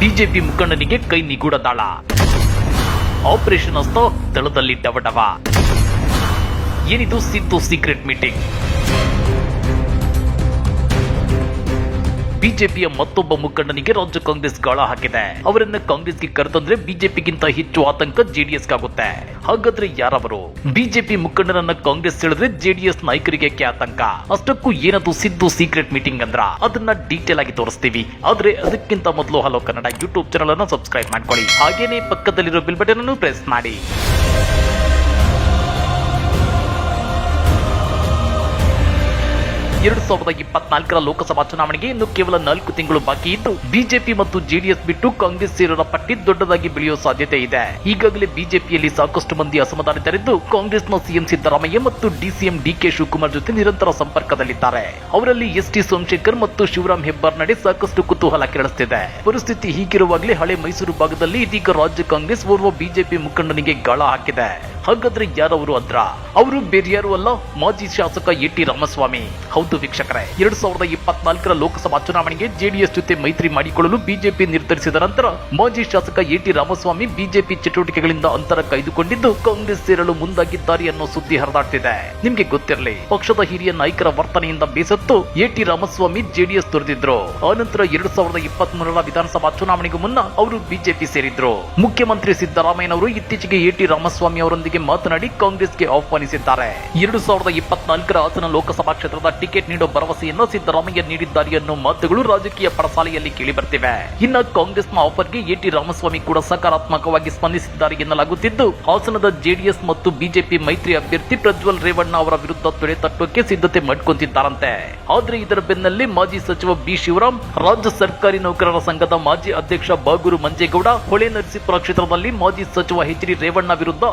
BJP ಮುಖಂಡನಿಗೆ ಕೈ ನಿಗೂಢ ದಾಳ ಆಪರೇಷನ್ ಅಸ್ತ ದಳದಲ್ಲಿ ಡವಡವ ಏನಿದು ಸಿದ್ದು ಸೀಕ್ರೆಟ್ ಮೀಟಿಂಗ್ ಬಿಜೆಪಿಯ ಮತ್ತೊಬ್ಬ ಮುಖಂಡನಿಗೆ ರಾಜ್ಯ ಕಾಂಗ್ರೆಸ್ ಗಾಳ ಹಾಕಿದೆ. ಅವರನ್ನ ಕಾಂಗ್ರೆಸ್ಗೆ ಕರೆತಂದ್ರೆ ಬಿಜೆಪಿಗಿಂತ ಹೆಚ್ಚು ಆತಂಕ ಜೆಡಿಎಸ್ ಆಗುತ್ತೆ ಹಾಗಾದ್ರೆ ಯಾರವರು? ಬಿಜೆಪಿ ಮುಖಂಡರನ್ನ ಕಾಂಗ್ರೆಸ್ ಹೇಳಿದ್ರೆ ಜೆಡಿಎಸ್ ನಾಯಕರಿಗೆ ಯಾಕೆ ಆತಂಕ? ಅಷ್ಟಕ್ಕೂ ಏನದು ಸಿದ್ದು ಸೀಕ್ರೆಟ್ ಮೀಟಿಂಗ್ ಅಂದ್ರ ಅದನ್ನ ಡೀಟೇಲ್ ಆಗಿ ತೋರಿಸ್ತೀವಿ. ಆದ್ರೆ ಅದಕ್ಕಿಂತ ಮೊದಲು ಹಲೋ ಕನ್ನಡ ಯೂಟ್ಯೂಬ್ ಚಾನಲ್ ಅನ್ನು ಸಬ್ಸ್ಕ್ರೈಬ್ ಮಾಡ್ಕೊಳ್ಳಿ. ಹಾಗೇನೆ ಪಕ್ಕದಲ್ಲಿರೋ ಬಿಲ್ ಬಟನ್ ಅನ್ನು ಪ್ರೆಸ್ ಮಾಡಿ. ಎರಡು ಸಾವಿರದ ಇಪ್ಪತ್ನಾಲ್ಕರ ಲೋಕಸಭಾ ಚುನಾವಣೆಗೆ ಇನ್ನು ಕೇವಲ ನಾಲ್ಕು ತಿಂಗಳು ಬಾಕಿ ಇದ್ದು, ಬಿಜೆಪಿ ಮತ್ತು ಜೆಡಿಎಸ್ ಬಿಟ್ಟು ಕಾಂಗ್ರೆಸ್ ಸೇರರ ಪಟ್ಟಿ ದೊಡ್ಡದಾಗಿ ಬೆಳೆಯುವ ಸಾಧ್ಯತೆ ಇದೆ. ಈಗಾಗಲೇ ಬಿಜೆಪಿಯಲ್ಲಿ ಸಾಕಷ್ಟು ಮಂದಿ ಅಸಮಾಧಾನಿತರಿದ್ದು, ಕಾಂಗ್ರೆಸ್ನ ಸಿಎಂ ಸಿದ್ದರಾಮಯ್ಯ ಮತ್ತು ಡಿಸಿಎಂ ಡಿಕೆ ಶಿವಕುಮಾರ್ ಜೊತೆ ನಿರಂತರ ಸಂಪರ್ಕದಲ್ಲಿದ್ದಾರೆ. ಅವರಲ್ಲಿ ಎಸ್ ಟಿ ಸೋಮಶೇಖರ್ ಮತ್ತು ಶಿವರಾಮ್ ಹೆಬ್ಬಾರ್ ನಡೆ ಸಾಕಷ್ಟು ಕುತೂಹಲ ಕೆರಳಿಸುತ್ತಿದೆ ಪರಿಸ್ಥಿತಿ ಹೀಗಿರುವಾಗಲೇ ಹಳೆ ಮೈಸೂರು ಭಾಗದಲ್ಲಿ ಇದೀಗ ರಾಜ್ಯ ಕಾಂಗ್ರೆಸ್ ಓರ್ವ ಬಿಜೆಪಿ ಮುಖಂಡನಿಗೆ ಗಾಳ ಹಾಕಿದೆ. ಹಾಗಾದ್ರೆ ಯಾರವರು ಅದ್ರ. ಅವರು ಬೇರೆಯಾರು ಅಲ್ಲ ಮಾಜಿ ಶಾಸಕ ಎ ಟಿ ರಾಮಸ್ವಾಮಿ. ಹೌದು ವೀಕ್ಷಕರೇ, ಎರಡ್ ಸಾವಿರದ ಇಪ್ಪತ್ನಾಲ್ಕರ ಲೋಕಸಭಾ ಚುನಾವಣೆಗೆ ಜೆಡಿಎಸ್ ಜೊತೆ ಮೈತ್ರಿ ಮಾಡಿಕೊಳ್ಳಲು ಬಿಜೆಪಿ ನಿರ್ಧರಿಸಿದ ನಂತರ ಮಾಜಿ ಶಾಸಕ ಎ ಟಿ ರಾಮಸ್ವಾಮಿ ಬಿಜೆಪಿ ಚಟುವಟಿಕೆಗಳಿಂದ ಅಂತರ ಕಾಯ್ದುಕೊಂಡಿದ್ದು ಕಾಂಗ್ರೆಸ್ ಸೇರಲು ಮುಂದಾಗಿದ್ದಾರೆ ಅನ್ನೋ ಸುದ್ದಿ ಹರಿದಾಡ್ತಿದೆ. ನಿಮ್ಗೆ ಗೊತ್ತಿರಲಿ, ಪಕ್ಷದ ಹಿರಿಯ ನಾಯಕರ ವರ್ತನೆಯಿಂದ ಬೇಸತ್ತು ಎ ಟಿ ರಾಮಸ್ವಾಮಿ ಜೆಡಿಎಸ್ ತೊರೆದಿದ್ರು. ಆನಂತರ ಎರಡ್ ಸಾವಿರದ ಇಪ್ಪತ್ಮೂರರ ವಿಧಾನಸಭಾ ಚುನಾವಣೆಗೂ ಮುನ್ನ ಅವರು ಬಿಜೆಪಿ ಸೇರಿದ್ರು. ಮುಖ್ಯಮಂತ್ರಿ ಸಿದ್ದರಾಮಯ್ಯನವರು ಇತ್ತೀಚೆಗೆ ಎ ಟಿ ರಾಮಸ್ವಾಮಿ ಅವರೊಂದಿಗೆ ಮಾತನಾಡಿ ಕಾಂಗ್ರೆಸ್ಗೆ ಆಹ್ವಾನಿಸಿದ್ದಾರೆ. ಎರಡು ಸಾವಿರದ ಇಪ್ಪತ್ನಾಲ್ಕರ ಹಾಸನ ಲೋಕಸಭಾ ಕ್ಷೇತ್ರದ ಟಿಕೆಟ್ ನೀಡೋ ಭರವಸೆಯನ್ನು ಸಿದ್ದರಾಮಯ್ಯ ನೀಡಿದ್ದಾರೆ ಎನ್ನುವ ಮಾತುಗಳು ರಾಜಕೀಯ ಪಡಸಾಲೆಯಲ್ಲಿ ಕೇಳಿ ಬರ್ತಿವೆ ಇನ್ನ ಕಾಂಗ್ರೆಸ್ನ ಆಫರ್ಗೆ ಎಟಿ ರಾಮಸ್ವಾಮಿ ಕೂಡ ಸಕಾರಾತ್ಮಕವಾಗಿ ಸ್ಪಂದಿಸಿದ್ದಾರೆ ಎನ್ನಲಾಗುತ್ತಿದ್ದು, ಹಾಸನದ ಜೆಡಿಎಸ್ ಮತ್ತು ಬಿಜೆಪಿ ಮೈತ್ರಿ ಅಭ್ಯರ್ಥಿ ಪ್ರಜ್ವಲ್ ರೇವಣ್ಣ ಅವರ ವಿರುದ್ಧ ತೊಡೆ ತಟ್ಟುವಕ್ಕೆ ಸಿದ್ಧತೆ ಮಾಡಿಕೊಂತಿದ್ದಾರಂತೆ. ಆದ್ರೆ ಇದರ ಬೆನ್ನಲ್ಲಿ ಮಾಜಿ ಸಚಿವ ಬಿ ಶಿವರಾಮ್, ರಾಜ್ಯ ಸರ್ಕಾರಿ ನೌಕರರ ಸಂಘದ ಮಾಜಿ ಅಧ್ಯಕ್ಷ ಬಾಗೂರು ಮಂಜೇಗೌಡ, ಹೊಳೆ ನರಸೀಪುರ ಕ್ಷೇತ್ರದಲ್ಲಿ ಮಾಜಿ ಸಚಿವ ಎಚ್ ಡಿ ರೇವಣ್ಣ ವಿರುದ್ಧ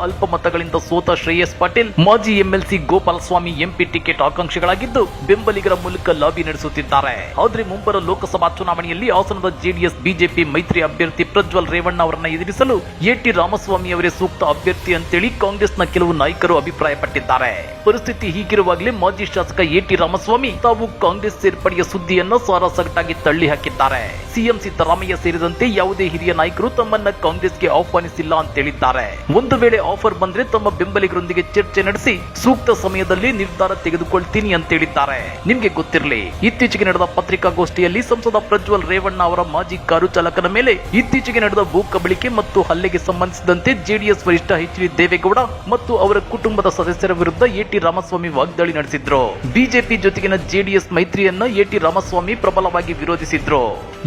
ಅಲ್ಪಮತಗಳಿಂದ ಸೋತ ಶ್ರೇಯಸ್ ಪಾಟೀಲ್, ಮಾಜಿ ಎಂಎಲ್ಸಿ ಗೋಪಾಲಸ್ವಾಮಿ ಎಂಪಿ ಟಿಕೆಟ್ ಆಕಾಂಕ್ಷಿಗಳಾಗಿದ್ದು ಬೆಂಬಲಿಗರ ಮೂಲಕ ಲಾಬಿ ನಡೆಸುತ್ತಿದ್ದಾರೆ. ಆದ್ರೆ ಮುಂಬರ ಲೋಕಸಭಾ ಚುನಾವಣೆಯಲ್ಲಿ ಹಾಸನದ ಜೆಡಿಎಸ್, ಬಿಜೆಪಿ ಮೈತ್ರಿ ಅಭ್ಯರ್ಥಿ ಪ್ರಜ್ವಲ್ ರೇವಣ್ಣ ಅವರನ್ನ ಎದುರಿಸಲು ಎಟಿ ರಾಮಸ್ವಾಮಿ ಅವರೇ ಸೂಕ್ತ ಅಭ್ಯರ್ಥಿ ಅಂತೇಳಿ ಕಾಂಗ್ರೆಸ್ನ ಕೆಲವು ನಾಯಕರು ಅಭಿಪ್ರಾಯಪಟ್ಟಿದ್ದಾರೆ. ಪರಿಸ್ಥಿತಿ ಹೀಗಿರುವಾಗಲೇ ಮಾಜಿ ಶಾಸಕ ಎಟಿ ರಾಮಸ್ವಾಮಿ ತಾವು ಕಾಂಗ್ರೆಸ್ ಸೇರ್ಪಡೆಯ ಸುದ್ದಿಯನ್ನು ಸಾರಾಸಗಟಾಗಿ ತಳ್ಳಿ ಹಾಕಿದ್ದಾರೆ. ಸಿಎಂ ಸಿದ್ದರಾಮಯ್ಯ ಸೇರಿದಂತೆ ಯಾವುದೇ ಹಿರಿಯ ನಾಯಕರು ತಮ್ಮನ್ನ ಕಾಂಗ್ರೆಸ್ಗೆ ಆಹ್ವಾನಿಸಿಲ್ಲ ಅಂತ ಹೇಳಿದ್ದಾರೆ. ಒಂದು ವೇಳೆ ಆಫರ್ ಬಂದ್ರೆ ತಮ್ಮ ಬೆಂಬಲಿಗರೊಂದಿಗೆ ಚರ್ಚೆ ನಡೆಸಿ ಸೂಕ್ತ ಸಮಯದಲ್ಲಿ ನಿರ್ಧಾರ ತೆಗೆದುಕೊಳ್ತೀನಿ ಅಂತ ಹೇಳಿದ್ದಾರೆ. ನಿಮ್ಗೆ ಗೊತ್ತಿರಲಿ, ಇತ್ತೀಚೆಗೆ ನಡೆದ ಪತ್ರಿಕಾಗೋಷ್ಠಿಯಲ್ಲಿ ಸಂಸದ ಪ್ರಜ್ವಲ್ ರೇವಣ್ಣ ಅವರ ಮಾಜಿ ಕಾರು ಚಾಲಕನ ಮೇಲೆ ಇತ್ತೀಚೆಗೆ ನಡೆದ ಭೂ ಕಬಳಿಕೆ ಮತ್ತು ಹಲ್ಲೆಗೆ ಸಂಬಂಧಿಸಿದಂತೆ ಜೆಡಿಎಸ್ ವರಿಷ್ಠ ಎಚ್ ಡಿ ದೇವೇಗೌಡ ಮತ್ತು ಅವರ ಕುಟುಂಬದ ಸದಸ್ಯರ ವಿರುದ್ಧ ಎಟಿ ರಾಮಸ್ವಾಮಿ ವಾಗ್ದಾಳಿ ನಡೆಸಿದ್ರು. ಬಿಜೆಪಿ ಜೊತೆಗಿನ ಜೆಡಿಎಸ್ ಮೈತ್ರಿಯನ್ನ ಎಟಿ ರಾಮಸ್ವಾಮಿ ಪ್ರಬಲವಾಗಿ ವಿರೋಧಿಸಿದ್ರು.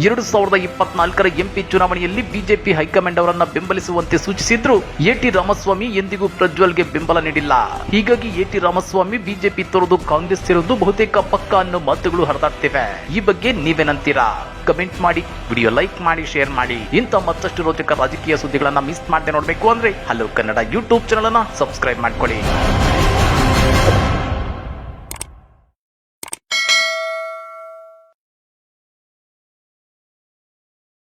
ಎರಡು ಸಾವಿರದ ಇಪ್ಪತ್ನಾಲ್ಕರ ಎಂಪಿ ಚುನಾವಣೆಯಲ್ಲಿ ಬಿಜೆಪಿ ಹೈಕಮಾಂಡ್ ಅವರನ್ನ ಬೆಂಬಲಿಸುವಂತೆ ಸೂಚಿಸಿದ್ರು ಎಟಿ ರಾಮಸ್ವಾಮಿ ಎಂದಿಗೂ ಪ್ರಜ್ವಲ್ಗೆ ಬೆಂಬಲ ನೀಡಿಲ್ಲ. ಹೀಗಾಗಿ ಎಟಿ ರಾಮಸ್ವಾಮಿ ಬಿಜೆಪಿ ತೊರೆದು ಕಾಂಗ್ರೆಸ್ ಸೇರುವುದು ಬಹುತೇಕ ಪಕ್ಕ ಅನ್ನೋ ಮಾತುಗಳು ಹರಿದಾಡ್ತಿವೆ. ಈ ಬಗ್ಗೆ ನೀವೇನಂತೀರಾ ಕಮೆಂಟ್ ಮಾಡಿ, ವಿಡಿಯೋ ಲೈಕ್ ಮಾಡಿ, ಶೇರ್ ಮಾಡಿ. ಇಂಥ ಮತ್ತಷ್ಟು ರೋಚಕ ರಾಜಕೀಯ ಸುದ್ದಿಗಳನ್ನ ಮಿಸ್ ಮಾಡದೆ ನೋಡಬೇಕು ಅಂದ್ರೆ ಹಲೋ ಕನ್ನಡ ಯೂಟ್ಯೂಬ್ ಚಾನಲ್ ಅನ್ನ ಸಬ್ಸ್ಕ್ರೈಬ್ ಮಾಡ್ಕೊಳ್ಳಿ.